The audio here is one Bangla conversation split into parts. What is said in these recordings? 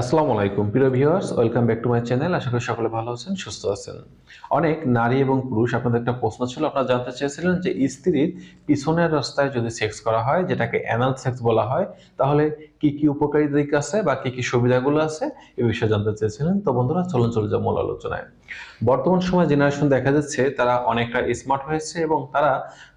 আসসালামু আলাইকুম। প্রিয় viewers welcome back to my channel আশা করি সকলে ভালো আছেন, সুস্থ আছেন। অনেক নারী এবং পুরুষ আপনাদের একটা প্রশ্ন ছিল। আপনারা জানতে চেয়েছিলেন যে স্ত্রীর পিছনের রাস্তায় যদি সেক্স করা হয়, যেটাকে অ্যানাল সেক্স বলা হয়, তাহলে কি কি উপকারী দিক আছে বা কি কি সুবিধাগুলো আছে এ বিষয়ে জানতে চেয়েছিলেন। তো বন্ধুরা, চলুন, চলে যাও মূল আলোচনায়। বর্তমান সময় জেনারেশন দেখা যাচ্ছে তারা অনেকটা স্মার্ট হয়েছে এবং তারা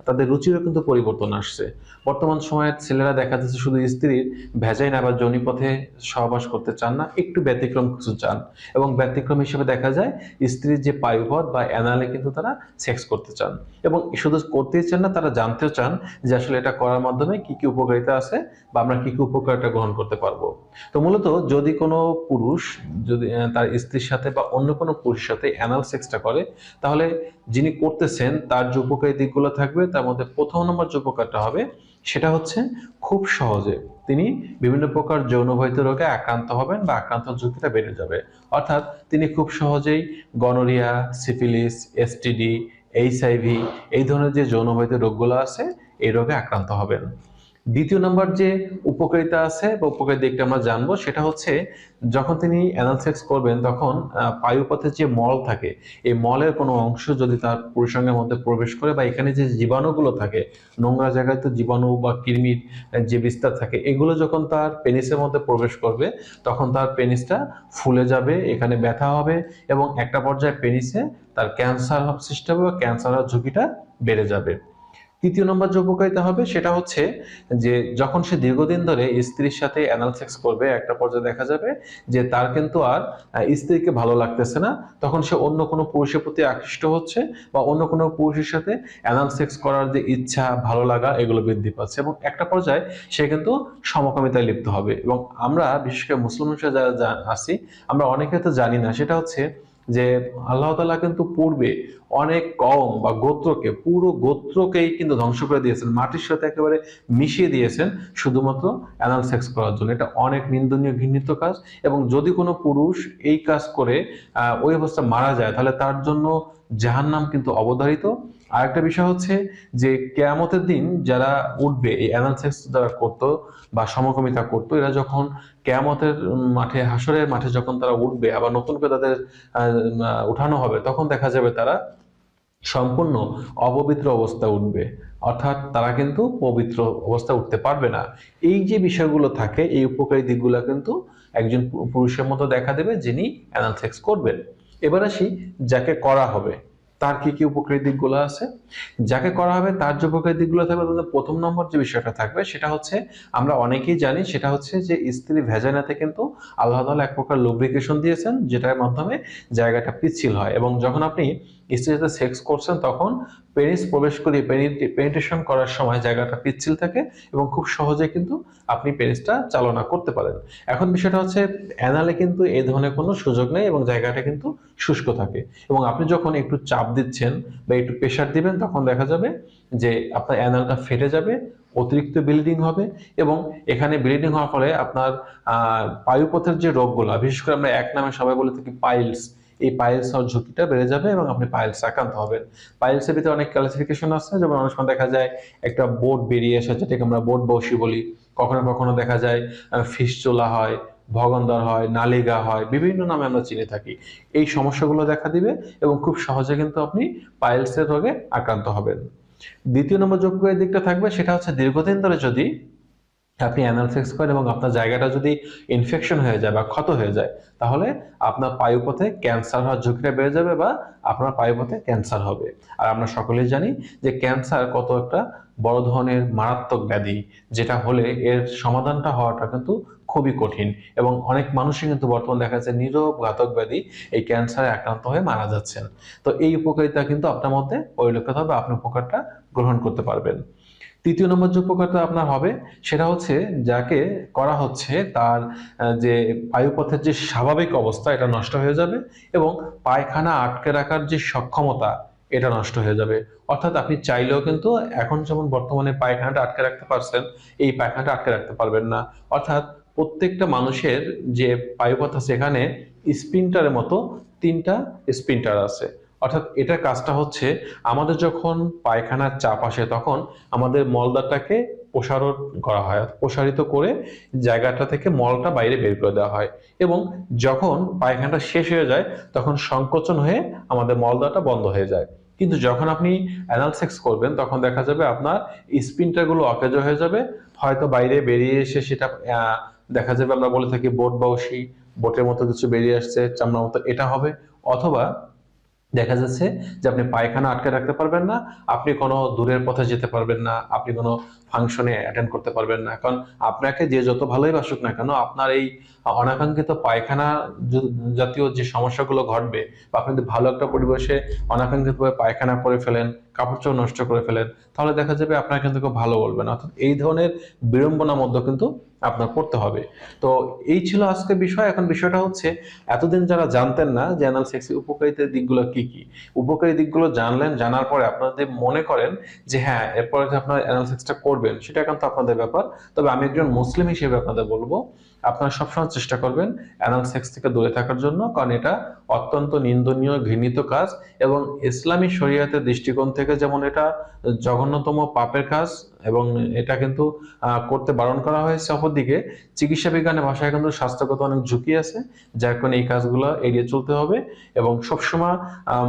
তাদের রুচিরও কিন্তু পরিবর্তন আসছে। বর্তমান সময়ের ছেলেরা দেখা যাচ্ছে শুধু স্ত্রীর ভেজাইন আবার জনিপথে সহবাস করতে চান না, একটু ব্যতিক্রম কিছু চান এবং ব্যতিক্রম হিসেবে দেখা যায় স্ত্রীর যে পায়ুপথ বা অ্যানালে কিন্তু তারা সেক্স করতে চান এবং শুধু করতেই চান না, তারা জানতেও চান যে আসলে এটা করার মাধ্যমে কি কি উপকারিতা আছে বা আমরা কি কি উপকারিতা গ্রহণ করতে পারব। তো মূলত যদি কোনো পুরুষ যদি তার স্ত্রীর সাথে বা অন্য কোনো পুরুষের সাথে অ্যানাল সেক্সটা করে, তাহলে যিনি করতেছেন, তার যে উপকারী দিকগুলো থাকবে, তার মধ্যে প্রথম নম্বর যে উপকারটা হবে, সেটা হচ্ছে খুব সহজে তিনি বিভিন্ন প্রকার যৌনবাহিত রোগে আক্রান্ত হবেন বা আক্রান্ত ঝুঁকিটা বেড়ে যাবে। অর্থাৎ তিনি খুব সহজেই গনোরিয়া সিফিলিস এসটিডি এইচআইভি এই ধরনের যে যৌনবাহিত রোগগুলো আছে, এই রোগে আক্রান্ত হবেন। দ্বিতীয় নম্বর যে উপকারিতা আছে বা উপকারী দিকটা আমরা জানব, সেটা হচ্ছে যখন তিনি অ্যানাল সেক্স করবেন, তখন পায়ুপথের যে মল থাকে, এই মলের কোনো অংশ যদি তার পুরুষাঙ্গের মধ্যে প্রবেশ করে বা এখানে যে জীবাণুগুলো থাকে, নোংরা জায়গায় তো জীবাণু বা কৃমির যে বিস্তার থাকে, এগুলো যখন তার পেনিসের মধ্যে প্রবেশ করবে, তখন তার পেনিসটা ফুলে যাবে, এখানে ব্যথা হবে এবং একটা পর্যায়ে পেনিসে তার ক্যান্সার সৃষ্টি হবে বা ক্যান্সার হওয়ার ঝুঁকিটা বেড়ে যাবে। তৃতীয় নম্বর যে উপকারিতা হবে সেটা হচ্ছে যে যখন সে দীর্ঘদিন ধরে স্ত্রীর সাথে অ্যানাল সেক্স করবে, একটা পর্যায়ে দেখা যাবে যে তার কিন্তু আর স্ত্রীকে ভালো লাগতেছে না। তখন সে অন্য কোনো পুরুষের প্রতি আকৃষ্ট হচ্ছে বা অন্য কোনো পুরুষের সাথে অ্যানাল সেক্স করার যে ইচ্ছা, ভালো লাগা, এগুলো বৃদ্ধি পাচ্ছে এবং একটা পর্যায়ে সে কিন্তু সমকামিতায় লিপ্ত হবে। এবং আমরা, বিশেষ করে মুসলিম হিসেবে যারা আছি আমরা অনেকে তো জানি না। সেটা হচ্ছে যে আল্লাহ তালা কিন্তু পূর্বে অনেক কম বা গোত্রকে, পুরো গোত্রকেই কিন্তু ধ্বংস করে দিয়েছেন। মাটির সাথে একেবারে মিশিয়ে দিয়েছেন শুধুমাত্র অ্যানাল সেক্স করার জন্য। এটা অনেক নিন্দনীয় ঘৃণিত কাজ এবং যদি কোনো পুরুষ এই কাজ করে ওই অবস্থা মারা যায়, তাহলে তার জন্য জাহান্নাম কিন্তু অবধারিত। আর একটা বিষয় হচ্ছে যে, কেয়ামতের দিন যারা উঠবে, এই অ্যানাল সেক্স যারা করতো বা সমকামিতা করতো, এরা যখন কেয়ামতের মাঠে হাসরের মাঠে যখন তারা উঠবে, আবার নতুন করে তাদের উঠানো হবে, তখন দেখা যাবে তারা সম্পূর্ণ অপবিত্র অবস্থা উঠবে। অর্থাৎ তারা কিন্তু পবিত্র অবস্থা উঠতে পারবে না। এই যে বিষয়গুলো থাকে, এই উপকারী দিকগুলো কিন্তু একজন পুরুষের মতো দেখা দেবে যিনি অ্যানালসেক্স করবেন। এবার আসি, যাকে করা হবে। তার কি কি উপকারী দিকগুলো আছে? যাকে করা হবে, তার যে উপকারী দিকগুলো থাকবে মধ্যে প্রথম নম্বর যে বিষয়টা থাকবে, সেটা হচ্ছে, আমরা অনেকেই জানি, সেটা হচ্ছে যে স্ত্রী ভেজানাতে কিন্তু আল্লাহ তাআলা এক প্রকার লুব্রিকেশন দিয়েছেন, যেটার মাধ্যমে জায়গাটা পিচ্ছিল হয়। এবং যখন আপনি স্ত্রীর সাথে সেক্স করছেন তখন পেনিস প্রবেশ করিয়ে পেনিটেশন করার সময় জায়গাটা পিচ্ছিল থাকে এবং খুব সহজে কিন্তু আপনি পেনিসটা চালনা করতে পারেন। এখন বিষয়টা হচ্ছে অ্যানালে কিন্তু এই ধরনের কোনো সুযোগ নেই এবং জায়গাটা কিন্তু শুষ্ক থাকে। এবং আপনি যখন একটু চাপ দিচ্ছেন বা একটু প্রেশার দিবেন তখন দেখা যাবে যে আপনার অ্যানালটা ফেটে যাবে অতিরিক্ত ব্লিডিং হবে এবং এখানে ব্লিডিং হওয়ার ফলে আপনার আহ, বায়ুপথের যে রোগগুলো বিশেষ করে আমরা এক নামে সবাই বলে থাকি পাইলস এই পাইলস হওয়ার ঝুঁকিটা বেড়ে যাবে এবং আপনি পাইলস আক্রান্ত হবেন। পাইলসের ভিতরে অনেক ক্লাসিফিকেশন আছে, যেমন অনেক সময় দেখা যায় একটা বোর্ড বেরিয়ে আসে, যেটাকে আমরা বোর্ড বসি বলি। কখনো কখনো দেখা যায় ফিসচোলা হয়, ভগন্দর হয়, নালিগা হয়, বিভিন্ন নামে আমরা চিনে থাকি। এই সমস্যাগুলো দেখা দিবে এবং খুব সহজে কিন্তু আপনি পাইলসের রোগে আক্রান্ত হবেন। দ্বিতীয় নম্বর যোগ্য দিকটা থাকবে, সেটা হচ্ছে দীর্ঘদিন ধরে যদি আপনি অ্যানাল করেন এবং আপনার জায়গাটা যদি ইনফেকশন হয়ে যায় বা ক্ষত হয়ে যায়, তাহলে আপনার পায়ুপথে ক্যান্সার হওয়ার ঝুঁকিটা বেড়ে যাবে বা আপনার পায়ুপথে ক্যান্সার হবে। আর আমরা সকলেই জানি যে ক্যান্সার কত একটা বড় ধরনের মারাত্মক ব্যাধি, যেটা হলে এর সমাধানটা হওয়াটা কিন্তু খুবই কঠিন এবং অনেক মানুষই কিন্তু বর্তমান দেখা যাচ্ছে নীরব ঘাতক ব্যাধি এই ক্যান্সারে আক্রান্ত হয়ে মারা যাচ্ছেন। তো এই উপকারিতা কিন্তু আপনার মধ্যে পরিলক্ষিত হবে আপনি উপকারটা গ্রহণ করতে পারবেন। তৃতীয় নম্বর যে উপকারটা আপনার হবে, সেটা হচ্ছে যাকে করা হচ্ছে তার যে বায়ুপথের যে স্বাভাবিক অবস্থা, এটা নষ্ট হয়ে যাবে এবং পায়খানা আটকে রাখার যে সক্ষমতা, এটা নষ্ট হয়ে যাবে। অর্থাৎ আপনি চাইলেও কিন্তু এখন যেমন বর্তমানে পায়খানাটা আটকে রাখতে পারছেন, এই পায়খানাটা আটকে রাখতে পারবেন না। অর্থাৎ প্রত্যেকটা মানুষের যে বায়ুপথ আছে এখানে স্পিন্টারের মতো তিনটা স্প্রিন্টার আছে। অর্থাৎ এটার কাজটা হচ্ছে আমাদের যখন পায়খানার চাপ আসে তখন আমাদের মলদারটাকে প্রসারণ করা হয় প্রসারিত করে জায়গাটা থেকে মলটা বাইরে বের করে দেওয়া হয় এবং যখন পায়খানাটা শেষ হয়ে যায় তখন সংকোচন হয়ে আমাদের মলদাটা বন্ধ হয়ে যায়। কিন্তু যখন আপনি অ্যানাল সেক্স করবেন তখন দেখা যাবে আপনার স্পিনটারগুলো অকেজ হয়ে যাবে, হয়তো বাইরে বেরিয়ে এসে সেটা দেখা যাবে আমরা বলে থাকি বোট বাউসি বোটের মতো কিছু বেরিয়ে আসছে, চামড়ার মতো, এটা হবে। অথবা দেখা যাচ্ছে যে আপনি পায়খানা আটকে রাখতে পারবেন না, আপনি কোনো দূরের পথে যেতে পারবেন না, আপনি কোনো ফাংশনে অ্যাটেন্ড করতে পারবেন না। কারণ আপনাকে যে যত ভালোই বাসুক না কেন, আপনার এই অনাকাঙ্ক্ষিত পায়খানা জাতীয় যে সমস্যাগুলো ঘটবে, বা আপনি যদি ভালো একটা পরিবেশে অনাকাঙ্ক্ষিতভাবে পায়খানা করে ফেলেন কাপড় চোপড় নষ্ট করে ফেলেন, তাহলে দেখা যাবে আপনার কিন্তু কেউ ভালো বলবে না অর্থাৎ এই ধরনের বিড়ম্বনার মধ্যে কিন্তু আপনার পড়তে হবে। তো এই ছিল আজকে বিষয়। এখন বিষয়টা হচ্ছে, এতদিন যারা জানতেন না যে অ্যানাল সেক্সের উপকারিতার দিকগুলো কি কি, উপকারী দিকগুলো জানলেন, জানার পরে আপনারা যদি মনে করেন যে হ্যাঁ এরপরে যে আপনারা অ্যানাল সেক্সটা করবেন, সেটা কিন্তু আপনাদের ব্যাপার। তবে আমি একজন মুসলিম হিসেবে আপনাদের বলব, আপনারা সবসময় চেষ্টা করবেন অ্যানাল সেক্স থেকে দূরে থাকার জন্য, কারণ এটা অত্যন্ত নিন্দনীয়, ঘৃণিত কাজ এবং ইসলামী শরীয়তের দৃষ্টিকোণ থেকে যেমন এটা জঘন্যতম পাপের কাজ এবং এটা কিন্তু করতে বারণ করা হয়েছে। অপরদিকে চিকিৎসা বিজ্ঞানের ভাষায় কিন্তু স্বাস্থ্যগত অনেক ঝুঁকি আছে, যার কারণে এই কাজগুলো এড়িয়ে চলতে হবে এবং সবসময়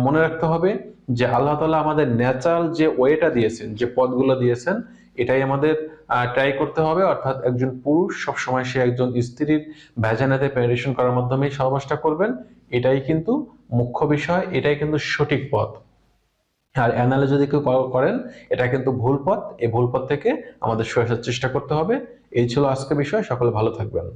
মনে রাখতে হবে যে আল্লাহ তালা আমাদের ন্যাচারাল যে ওয়েটা দিয়েছেন, যে পদগুলো দিয়েছেন, এটাই আমাদের ট্রাই করতে হবে। অর্থাৎ একজন পুরুষ সবসময় সে একজন স্ত্রীর ভ্যাজানাতে পেনিট্রেশন করার মাধ্যমে সহবাসটা করবেন। এটাই কিন্তু মুখ্য বিষয়, এটাই কিন্তু সঠিক পথ। আর অ্যানালে যদি কেউ করেন, এটা কিন্তু ভুল পথ। এই ভুল পথ থেকে আমাদের সরে চেষ্টা করতে হবে। এই ছিল আজকে বিষয়। সকলে ভালো থাকবেন।